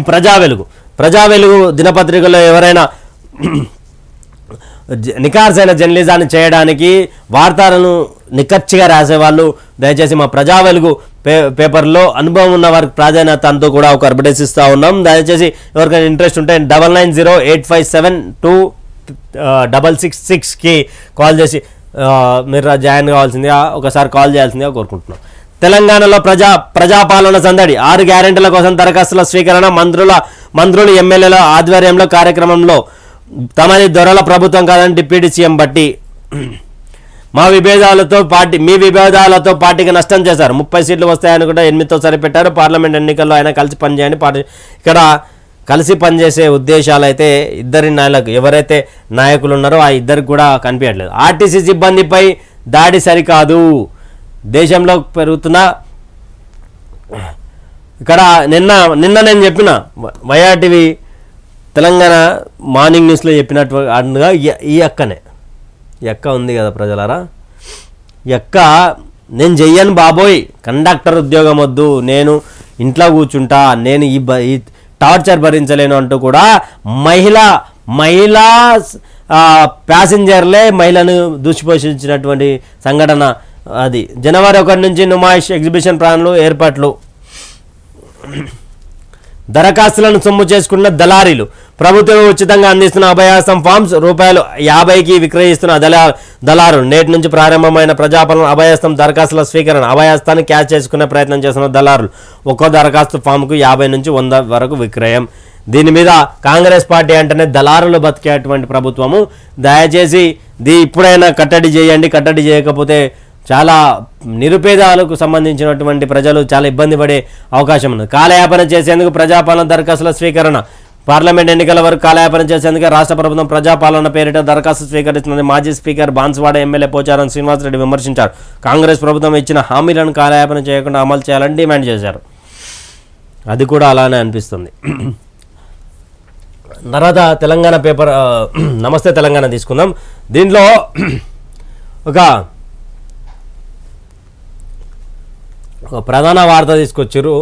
ప్రజా వెలుగు. ప్రజా వెలుగు దినపత్రికలో ఎవరైనా జ- నికార్సైన జర్నలిజాన్ని చేయడానికి వార్తలను నిక్కచ్చిగా రాసేవాళ్ళు దయచేసి మా ప్రజా వెలుగు పే పేపర్లో అనుభవం ఉన్న వారికి ప్రాధాన్యత అంటూ కూడా ఒక అడ్వర్టైజ్ ఇస్తూ ఉన్నాం. దయచేసి ఎవరికైనా ఇంట్రెస్ట్ ఉంటే double nine zero eight five seven two double six సిక్స్కి కాల్ చేసి మీరు జాయిన్ కావాల్సిందిగా ఒకసారి కాల్ చేయాల్సిందిగా కోరుకుంటున్నాం. తెలంగాణలో ప్రజా ప్రజాపాలన సందడి. ఆరు గ్యారెంటీల కోసం దరఖాస్తుల స్వీకరణ మంత్రుల మంత్రులు ఎమ్మెల్యేల ఆధ్వర్యంలో కార్యక్రమంలో తమది దొరల ప్రభుత్వం కాదని డిప్యూటీ సీఎం బట్టి మా విభేదాలతో పార్టీ మీ విభేదాలతో పార్టీకి నష్టం చేశారు. ముప్పై సీట్లు వస్తాయని కూడా ఎనిమిదితో సరిపెట్టారు. పార్లమెంట్ ఎన్నికల్లో ఆయన కలిసి పనిచేయని పార్టీ ఇక్కడ కలిసి పనిచేసే ఉద్దేశాలు అయితే ఇద్దరి నాయకులకు ఎవరైతే నాయకులు ఉన్నారో ఆ ఇద్దరికి కూడా కనిపించట్లేదు. ఆర్టీసీ సిబ్బందిపై దాడి సరికాదు. దేశంలో పెరుగుతున్న ఇక్కడ నిన్న నిన్న నేను చెప్పిన వైఆర్టీవీ తెలంగాణ మార్నింగ్ న్యూస్లో చెప్పినట్టు అనగా ఈ- అక్కనే. ఈ అక్క ఉంది కదా ప్రజలారా? ఈ అక్క నేను చెయ్యను బాబోయ్ కండక్టర్ ఉద్యోగం వద్దు నేను ఇంట్లో కూర్చుంటా నేను ఈ ఈ టార్చర్ భరించలేను అంటూ కూడా మహిళ మహిళా ప్యాసింజర్లే మహిళను దూషిపోషించినటువంటి సంఘటన అది. జనవరి ఒకటి నుంచి నుమాయిష్ ఎగ్జిబిషన్ ప్రాంతంలో ఏర్పాట్లు. దరఖాస్తులను సొమ్ము చేసుకున్న దళారీలు. ప్రభుత్వం ఉచితంగా అందిస్తున్న అభయాసం ఫామ్స్ రూపాయలు యాభైకి విక్రయిస్తున్న దళా దళారులు. నేటి నుంచి ప్రారంభమైన ప్రజాపాలన అభయాస్తం దరఖాస్తుల స్వీకరణ. అభయాస్తాన్ని క్యాచ్ చేసుకునే ప్రయత్నం చేస్తున్న దళారులు. ఒక్కో దరఖాస్తు ఫామ్కు యాభై నుంచి వంద వరకు విక్రయం. దీని మీద కాంగ్రెస్ పార్టీ అంటేనే దళారులు బతికేటువంటి ప్రభుత్వము. దయచేసి దీ ఇప్పుడైనా కట్టడి చేయండి. కట్టడి చేయకపోతే చాలా నిరుపేదాలకు సంబంధించినటువంటి ప్రజలు చాలా ఇబ్బంది పడే అవకాశం ఉంది కాలయాపన చేసేందుకు ప్రజాపాలన దరఖాస్తుల స్వీకరణ. పార్లమెంట్ ఎన్నికల వరకు కాలయాపన చేసేందుకు రాష్ట్ర ప్రభుత్వం ప్రజాపాలన పేరిట దరఖాస్తు స్వీకరిస్తుందని మాజీ స్పీకర్ బాన్స్వాడ ఎమ్మెల్యే పోచారం శ్రీనివాసరెడ్డి విమర్శించారు. కాంగ్రెస్ ప్రభుత్వం ఇచ్చిన హామీలను కాలయాపన చేయకుండా అమలు చేయాలని డిమాండ్ చేశారు. అది కూడా అలానే అనిపిస్తుంది. తర్వాత తెలంగాణ పేపర్ నమస్తే తెలంగాణ తీసుకుందాం. దీంట్లో ఒక ఒక ప్రధాన వార్త తీసుకొచ్చారు.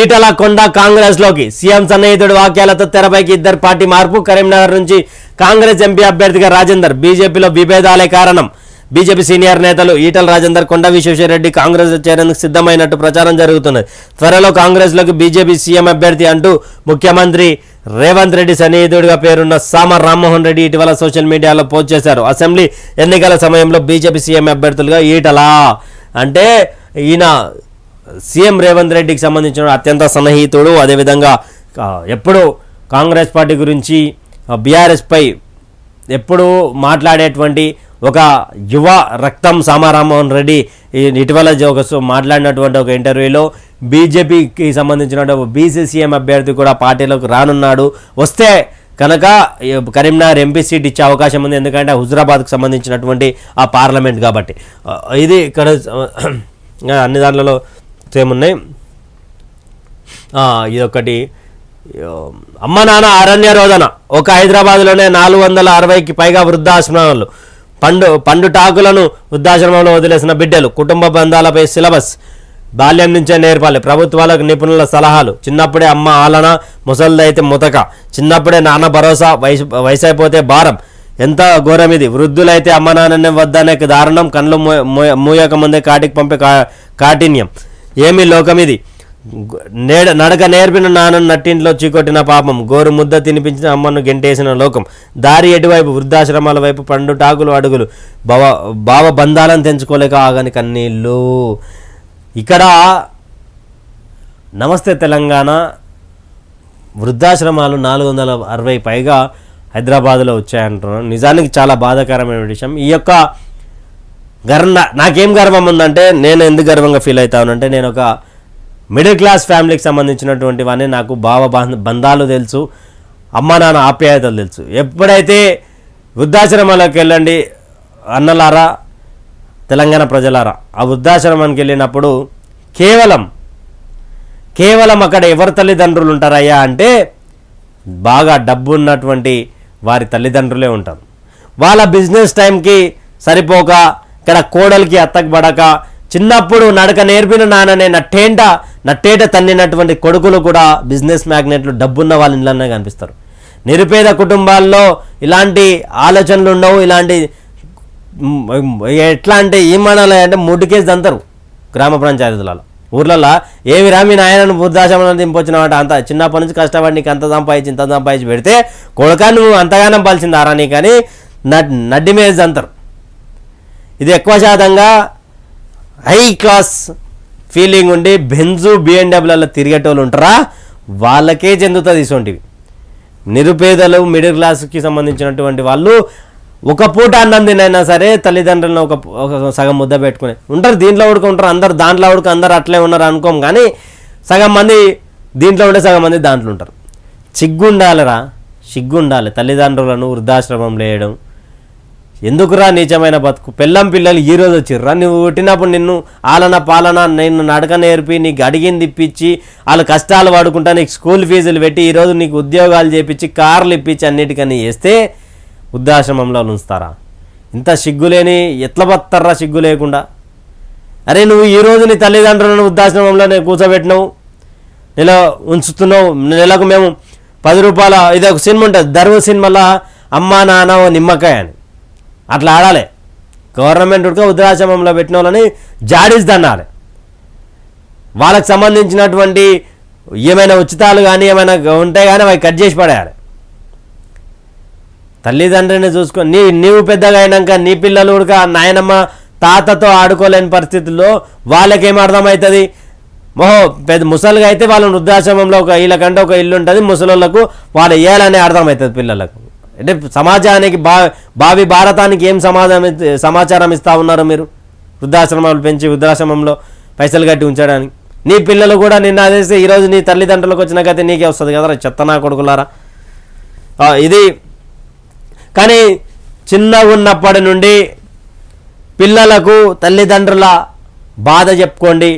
ఈటల కొండ కాంగ్రెస్లోకి సీఎం సన్నిహితుడి వాక్యాలతో తెరపైకి ఇద్దరు పార్టీ మార్పు కరీంనగర్ నుంచి కాంగ్రెస్ ఎంపీ అభ్యర్థిగా రాజేందర్ బీజేపీలో విభేదాలే కారణం. బీజేపీ సీనియర్ నేతలు ఈటల రాజేందర్ కొండ విశ్వేశ్వరరెడ్డి కాంగ్రెస్ చేరేందుకు సిద్ధమైనట్టు ప్రచారం జరుగుతున్నది. త్వరలో కాంగ్రెస్లోకి బీజేపీ సీఎం అభ్యర్థి అంటూ ముఖ్యమంత్రి రేవంత్ రెడ్డి సన్నిహితుడిగా పేరున్న సామ రామ్మోహన్ రెడ్డి ఇటీవల సోషల్ మీడియాలో పోస్ట్ చేశారు. అసెంబ్లీ ఎన్నికల సమయంలో బీజేపీ సీఎం అభ్యర్థులుగా ఈటల అంటే ఈయన సీఎం రేవంత్ రెడ్డికి సంబంధించిన అత్యంత సన్నిహితుడు. అదేవిధంగా ఎప్పుడు కాంగ్రెస్ పార్టీ గురించి బీఆర్ఎస్పై ఎప్పుడు మాట్లాడేటువంటి ఒక యువ రక్తం సామారామోహన్ రెడ్డి ఇటీవల ఒక మాట్లాడినటువంటి ఒక ఇంటర్వ్యూలో బీజేపీకి సంబంధించిన బీసీసీఎం అభ్యర్థి కూడా పార్టీలోకి రానున్నాడు. వస్తే కనుక కరీంనగర్ ఎంపీ సీట్ ఇచ్చే అవకాశం ఉంది. ఎందుకంటే హుజరాబాద్కు సంబంధించినటువంటి ఆ పార్లమెంట్ కాబట్టి. ఇది ఇక్కడ అన్ని దాంట్లో సేమ్ ఉన్నాయి. ఇదొకటి. అమ్మ నాన్న అరణ్య రోదన. ఒక హైదరాబాద్లోనే నాలుగు వందల అరవైకి పైగా వృద్ధాశ్రమాలు. పండు పండు టాకులను వృద్ధాశ్రమంలో వదిలేసిన బిడ్డలు కుటుంబ బంధాలపై సిలబస్. బాల్యం నుంచే నేర్పాలి. ప్రభుత్వాలకు నిపుణుల సలహాలు. చిన్నప్పుడే అమ్మ ఆలన ముసలిదైతే ముతక. చిన్నప్పుడే నాన్న భరోసా వయసు వయసు అయిపోతే భారం. ఎంత ఘోరం ఇది? వృద్ధులైతే అమ్మ నాన్ననే వద్దనే దారుణం కళ్ళు మూయక ముందే కాటికి పంపే కా కాఠిన్యం. ఏమి లోకం ఇది? నేడ నడక నేర్పిన నాన్నను నట్టింట్లో చీకొట్టిన పాపం గోరు ముద్ద తినిపించిన అమ్మను గెంటేసిన లోకం. దారి ఎటువైపు? వృద్ధాశ్రమాల వైపు పండు టాకులు అడుగులు. భవ భావ బంధాలను తెంచుకోలేక ఆగని కన్నీళ్ళు. ఇక్కడ నమస్తే తెలంగాణ. వృద్ధాశ్రమాలు నాలుగు వందల అరవై పైగా హైదరాబాద్లో వచ్చాయంటున్నాను నిజానికి చాలా బాధాకరమైన విషయం. ఈ యొక్క గర్వ నాకేం గర్వం ఉందంటే నేను ఎందుకు గర్వంగా ఫీల్ అవుతానంటే నేను ఒక మిడిల్ క్లాస్ ఫ్యామిలీకి సంబంధించినటువంటి వాడిని నాకు భావ బంధాలు తెలుసు అమ్మ నాన్న ఆప్యాయతలు తెలుసు. ఎప్పుడైతే వృద్ధాశ్రమాలకు వెళ్ళండి అన్నలారా తెలంగాణ ప్రజలారా ఆ వృద్ధాశ్రమానికి వెళ్ళినప్పుడు కేవలం కేవలం అక్కడ ఎవరి తల్లిదండ్రులు ఉంటారయ్యా అంటే బాగా డబ్బు ఉన్నటువంటి వారి తల్లిదండ్రులే ఉంటారు. వాళ్ళ బిజినెస్ టైంకి సరిపోక ఇక్కడ కోడలికి అత్తకు పడక చిన్నప్పుడు నడక నేర్పిన నాన్ననే నట్టేంట నట్టేట తన్నినటువంటి కొడుకులు కూడా బిజినెస్ మ్యాగ్నెట్లు డబ్బున్న వాళ్ళ ఇళ్ళనే కనిపిస్తారు. నిరుపేద కుటుంబాల్లో ఇలాంటి ఆలోచనలు ఉండవు ఇలాంటి ఎట్లా అంటే ఏమనాలి అంటే ముడ్డుకేసి దంతరు గ్రామ పంచాయతీలలో. ఊర్లలో ఏమి రామి నాయనను వృద్ధాశ్రమంలో దింపొచ్చినావంట? అంత చిన్నప్పటి నుంచి కష్టపడి నీకు అంత సంపాదించి ఇంత సంపాదించి పెడితే కొడుక నువ్వు అంతగానం పలిచిందారా నీకు అని నడ్- నడ్డి మీద అంతరు ఇది ఎక్కువ శాతంగా హై క్లాస్ ఫీలింగ్ ఉండి బెంజు బిఎండబ్ల్యూలో తిరిగేటోళ్ళు ఉంటారా? వాళ్ళకే చెందుతుంది ఇటువంటివి నిరుపేదలు మిడిల్ క్లాస్కి సంబంధించినటువంటి వాళ్ళు ఒక పూట అన్నం తినైనా సరే తల్లిదండ్రులను ఒక ఒక సగం ముద్ద పెట్టుకుని ఉంటారు దీంట్లో ఉడక ఉంటారు అందరు దాంట్లో ఉడక అందరు అట్లే ఉన్నారు అనుకోం కానీ సగం మంది దీంట్లో ఉండే సగం మంది దాంట్లో ఉంటారు. చిగ్గుండాలిరా సిగ్గుండాలి తల్లిదండ్రులను వృద్ధాశ్రమం లేయడం. ఎందుకురా నీచమైన బతుకు? పెళ్ళం పిల్లలు ఈ రోజు వచ్చిర్రా? నువ్వు పుట్టినప్పుడు నిన్ను ఆలన పాలన నిన్ను నడక నేర్పి నీకు అడిగింది ఇప్పించి వాళ్ళ కష్టాలు పడుకుంటా నీకు స్కూల్ ఫీజులు పెట్టి ఈరోజు నీకు ఉద్యోగాలు చేపించి కార్లు ఇప్పించి అన్నిటికని చేస్తే వృద్ధాశ్రమంలో ఉంచుతారా ఇంత సిగ్గులేని ఎట్ల బతారా సిగ్గు లేకుండా? అరే నువ్వు ఈ నీ తల్లిదండ్రులను వృద్ధాశ్రమంలోనే కూర్చోబెట్టినావు నెల ఉంచుతున్నావు నెలకు మేము పది రూపాయల ఇది ఒక సినిమా ఉంటుంది దర్వ సినిమాలో అమ్మా నాన్న నిమ్మకాయ అని. అట్లా ఆడాలి. గవర్నమెంట్ ఉడక వృద్ధాశ్రమంలో పెట్టిన వాళ్ళని జాడిస్తానాలి వాళ్ళకి సంబంధించినటువంటి ఏమైనా ఉచితాలు కానీ ఏమైనా ఉంటే కానీ అవి కట్ చేసి పడేయాలి. తల్లిదండ్రిని చూసుకో నీ నీవు పెద్దగా అయినాక నీ పిల్లలు ఉడక నాయనమ్మ తాతతో ఆడుకోలేని పరిస్థితుల్లో వాళ్ళకేం అర్థమవుతుంది మొహో పెద్ద ముసలిగా అయితే వాళ్ళ వృద్ధాశ్రమంలో ఒక వీళ్ళకంటే ఒక ఇల్లు ఉంటుంది ముసలోళ్ళకు వాళ్ళు వేయాలనే అర్థమవుతుంది పిల్లలకు. అంటే సమాజానికి బా భావి భారతానికి ఏం సమాధానం సమాచారం ఇస్తా ఉన్నారు మీరు? వృద్ధాశ్రమాలు పెంచి వృద్ధాశ్రమంలో పైసలు కట్టి ఉంచడానికి. నీ పిల్లలు కూడా నిన్న అదేస్తే ఈరోజు నీ తల్లిదండ్రులకు వచ్చిన గతి నీకే వస్తుంది కదరా చెత్త నా కొడుకులారా? ఇది కానీ చిన్నగా ఉన్నప్పటి నుండి పిల్లలకు తల్లిదండ్రుల బాధ చెప్పుకోండి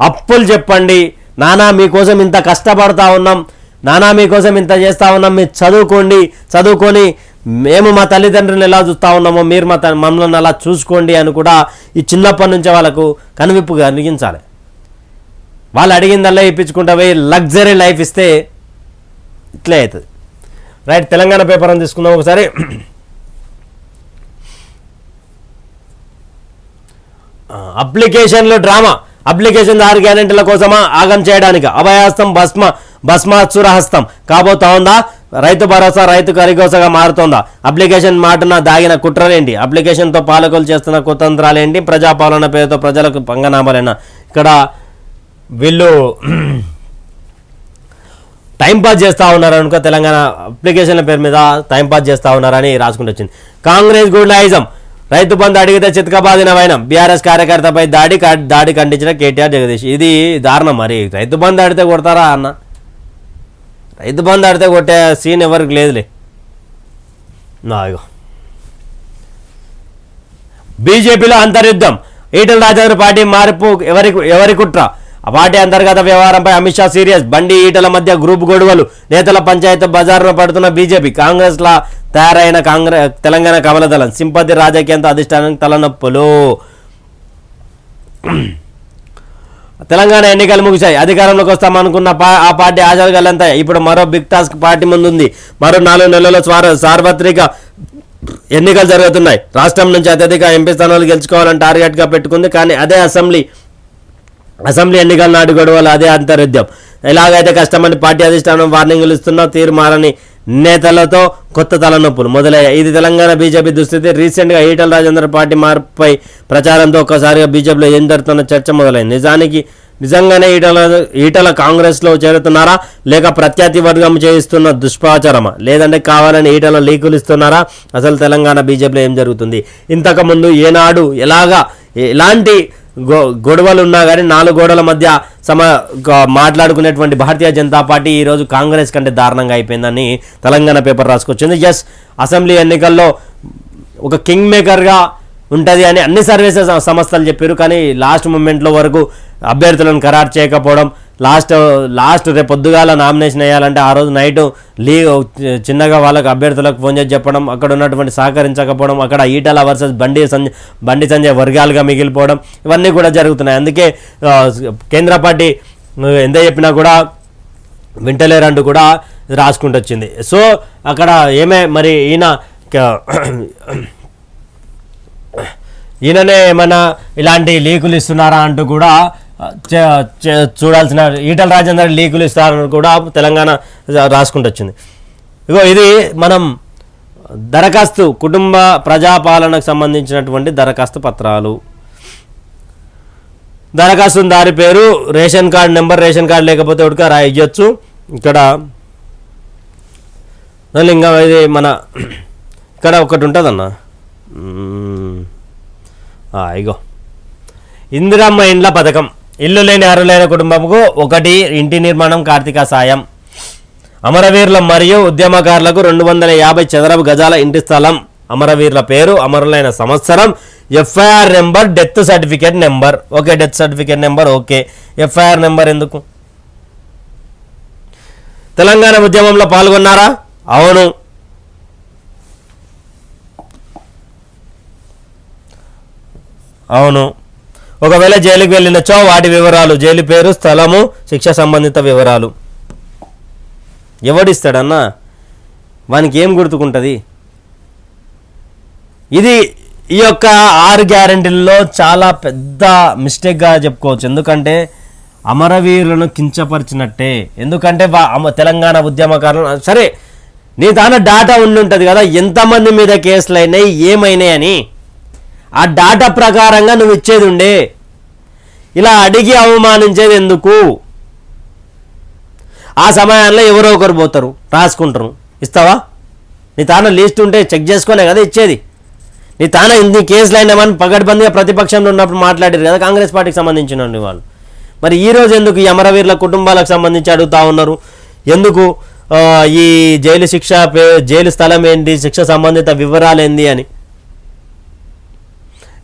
అప్పులు చెప్పండి నానా మీకోసం ఇంత కష్టపడతా ఉన్నాం నానా మీకోసం ఇంత చేస్తా ఉన్నాం మీరు చదువుకోండి చదువుకొని మేము మా తల్లిదండ్రులను ఎలా చూస్తూ ఉన్నామో మీరు మా త- మమ్మల్ని అలా చూసుకోండి అని కూడా ఈ చిన్నప్పటి నుంచే వాళ్ళకు కనువిప్పు కలిగించాలి. వాళ్ళు అడిగిందల్లా ఇప్పించుకుంటా పోయి లగ్జరీ లైఫ్ ఇస్తే ఇట్లే అవుతుంది. రైట్ తెలంగాణ పేపర్ అని తీసుకుందాం ఒకసారి. అప్లికేషన్లు డ్రామా. అప్లికేషన్ ఆరు గ్యారెంటీల కోసమా? ఆగం చేయడానికి? అభయహస్తం భస్మ భస్మాసురహస్తం కాబోతా ఉందా? రైతు భరోసా రైతు కరిగోసగా మారుతోందా? అప్లికేషన్ మాటన దాగిన కుట్రలేంటి? అప్లికేషన్తో పాలకులు చేస్తున్న కుతంత్రాలేంటి? ప్రజాపాలన పేరుతో ప్రజలకు పంగనామాలేనా? ఇక్కడ వీళ్ళు టైంపాస్ చేస్తూ ఉన్నారు అనుకో తెలంగాణ అప్లికేషన్ల పేరు మీద టైంపాస్ చేస్తూ ఉన్నారని రాసుకుంటూ వచ్చింది. కాంగ్రెస్ గుండాయిజం రైతు బంధు అడిగితే చితకబాదిన వైనం. బీఆర్ఎస్ కార్యకర్తపై దాడి దాడి ఖండించిన కేటీఆర్ జగదీష్. ఇది దారుణం మరి. రైతు బంధు అడిగితే కొడతారా అన్న? రైతు బంధు అడిగితే కొట్టే సీన్ ఎవరికి లేదులే. నాగో బీజేపీలో అంతర్యుద్ధం. ఈటల రాజేంద్ర పార్టీ మార్పు ఎవరి ఎవరి కుట్ర? ఆ పార్టీ అంతర్గత వ్యవహారంపై అమిత్ షా సీరియస్. బండి ఈటల మధ్య గ్రూప్ గొడవలు. నేతల పంచాయతీ బజార్లో పడుతున్న బీజేపీ కాంగ్రెస్ లా తయారైన కాంగ్రెస్ తెలంగాణ కమలదళం. సింపతి రాజకీయంతో అధిష్టానం తలనొప్పులు. తెలంగాణ ఎన్నికలు ముగిశాయి. అధికారంలోకి వస్తామనుకున్న పా ఆ పార్టీ ఆజాగలంతా ఇప్పుడు మరో బిగ్ టాస్క్ పార్టీ ముందుంది. మరో నాలుగు నెలల్లో స్వార సార్వత్రిక ఎన్నికలు జరుగుతున్నాయి. రాష్ట్రం నుంచి అత్యధిక ఎంపీ స్థానాలు గెలుచుకోవాలని టార్గెట్గా పెట్టుకుంది. కానీ అదే అసెంబ్లీ అసెంబ్లీ ఎన్నికల నాడు గొడవలు అదే అంతరుద్యం ఎలాగైతే కష్టమని పార్టీ అధిష్టానం వార్నింగ్లు ఇస్తున్నా తీరుమారని నేతలతో కొత్త తలనొప్పులు మొదలయ్యాయి. ఇది తెలంగాణ బీజేపీ దుస్థితి. రీసెంట్గా ఈటల రాజేంద్ర పార్టీ మార్పుపై ప్రచారంతో ఒక్కసారిగా బీజేపీలో ఏం జరుగుతున్న చర్చ మొదలైంది. నిజానికి నిజంగానే ఈటల ఈటల కాంగ్రెస్లో చేరుతున్నారా? లేక ప్రత్యర్థి వర్గం చేయిస్తున్న దుష్ప్రచారమా? లేదంటే కావాలని ఈటల లీకులు ఇస్తున్నారా? అసలు తెలంగాణ బీజేపీలో ఏం జరుగుతుంది? ఇంతకుముందు ఏనాడు ఎలాగా ఎలాంటి గొ గొడవలు ఉన్నా కానీ నాలుగు గోడల మధ్య సమ మాట్లాడుకునేటువంటి భారతీయ జనతా పార్టీ ఈరోజు కాంగ్రెస్ కంటే దారుణంగా అయిపోయిందని తెలంగాణ పేపర్ రాసుకొచ్చింది. ఎస్ అసెంబ్లీ ఎన్నికల్లో ఒక కింగ్ మేకర్గా ఉంటుంది అని అన్ని సర్వీసెస్ సంస్థలు చెప్పారు కానీ లాస్ట్ మూమెంట్లో వరకు అభ్యర్థులను ఖరారు చేయకపోవడం లాస్ట్ లాస్ట్ రేపు పొద్దుగాల నామినేషన్ వేయాలంటే ఆ రోజు నైట్ లీగ్ చిన్నగా వాళ్ళకు అభ్యర్థులకు ఫోన్ చేసి చెప్పడం అక్కడ ఉన్నటువంటి సహకరించకపోవడం అక్కడ ఈటల వర్సెస్ బండి సంజయ్ బండి సంజయ్ వర్గాలుగా మిగిలిపోవడం ఇవన్నీ కూడా జరుగుతున్నాయి. అందుకే కేంద్ర పార్టీ ఎంత చెప్పినా కూడా వింటలేరంటూ కూడా రాసుకుంటూ వచ్చింది. సో అక్కడ ఏమే మరి ఈయన ఈయననే ఏమైనా ఇలాంటి లీకులు ఇస్తున్నారా అంటూ కూడా చూడాల్సిన ఈటల రాజేందర్ లీకులు ఇస్తారని కూడా తెలంగాణ రాసుకుంటూ వచ్చింది. ఇగో ఇది మనం దరఖాస్తు కుటుంబ ప్రజాపాలనకు సంబంధించినటువంటి దరఖాస్తు పత్రాలు. దరఖాస్తు దారి పేరు ration card number ration card లేకపోతే ఉడక రాయొచ్చు. ఇక్కడ ఇంకా ఇది మన ఇక్కడ ఒకటి ఉంటుందన్న. అన్న ఇగో. ఇందిరమ్మ ఇండ్ల పథకం. ఇల్లు లేని అర్హులైన కుటుంబంకు ఒకటి ఇంటి నిర్మాణం కార్తీక సాయం. అమరవీరుల మరియు ఉద్యమకారులకు రెండు వందల యాభై చదరపు గజాల ఇంటి స్థలం. అమరవీరుల పేరు అమరులైన సంవత్సరం. FIR number death certificate number. Okay death certificate number okay. FIR number ఎందుకు? తెలంగాణ ఉద్యమంలో పాల్గొన్నారా? అవును. అవును. ఒకవేళ జైలుకు వెళ్ళినచో వాటి వివరాలు జైలు పేరు స్థలము శిక్ష సంబంధిత వివరాలు. ఎవడిస్తాడన్నా? వానికి ఏం గుర్తుకుంటుంది? ఇది ఈ యొక్క ఆరు గ్యారంటీల్లో చాలా పెద్ద మిస్టేక్గా చెప్పుకోవచ్చు. ఎందుకంటే అమరవీరులను కించపరిచినట్టే. ఎందుకంటే వా- అమ- తెలంగాణ ఉద్యమకారులు సరే నీ దాని డాటా ఉండి ఉంటుంది కదా ఎంతమంది మీద కేసులు అయినాయి ఏమైనాయి అని. ఆ డాటా ప్రకారంగా నువ్వు ఇచ్చేది ఉండే. ఇలా అడిగి అవమానించేది ఎందుకు? ఆ సమయాల్లో ఎవరో ఒకరు పోతారు రాసుకుంటారు. ఇస్తావా? నీ తాన లిస్ట్ ఉంటే చెక్ చేసుకోలే కదా ఇచ్చేది. నీ తాన ఇన్ని కేసులు అయినామని పగడ్బందీగా ప్రతిపక్షంలో ఉన్నప్పుడు మాట్లాడారు కదా కాంగ్రెస్ పార్టీకి సంబంధించిన వాళ్ళు. మరి ఈరోజు ఎందుకు ఈ అమరవీరుల కుటుంబాలకు సంబంధించి అడుగుతా ఉన్నారు? ఎందుకు ఈ జైలు శిక్ష పే- జైలు స్థలం ఏంటి శిక్ష సంబంధిత వివరాలు ఏంది అని?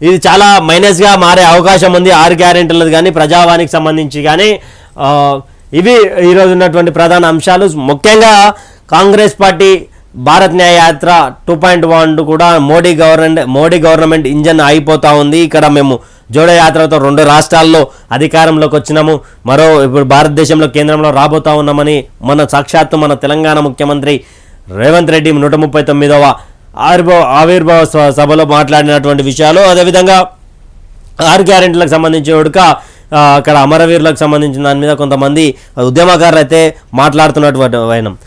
ఇది చాలా మైనస్గా మారే అవకాశం ఉంది. ఆరు గ్యారెంటీలది కానీ ప్రజావానికి సంబంధించి కానీ ఇవి ఈరోజు ఉన్నటువంటి ప్రధాన అంశాలు. ముఖ్యంగా కాంగ్రెస్ పార్టీ భారత్ న్యాయ యాత్ర టూ పాయింట్ వన్ కూడా Modi government Modi government engine అయిపోతూ ఉంది. ఇక్కడ మేము జోడో యాత్రతో రెండు రాష్ట్రాల్లో అధికారంలోకి వచ్చినాము. మరో ఇప్పుడు భారతదేశంలో కేంద్రంలో రాబోతా ఉన్నామని మన సాక్షాత్తు మన తెలంగాణ ముఖ్యమంత్రి రేవంత్ రెడ్డి నూట ముప్పై తొమ్మిదవ ఆవిర్భావ ఆవిర్భావ స- సభలో మాట్లాడినటువంటి విషయాలు. అదేవిధంగా ఆరు గ్యారెంటీలకు సంబంధించిన ఉడక అక్కడ అమరవీరులకు సంబంధించిన దాని మీద కొంతమంది ఉద్యమకారులు అయితే మాట్లాడుతున్నటువంటి వైనం.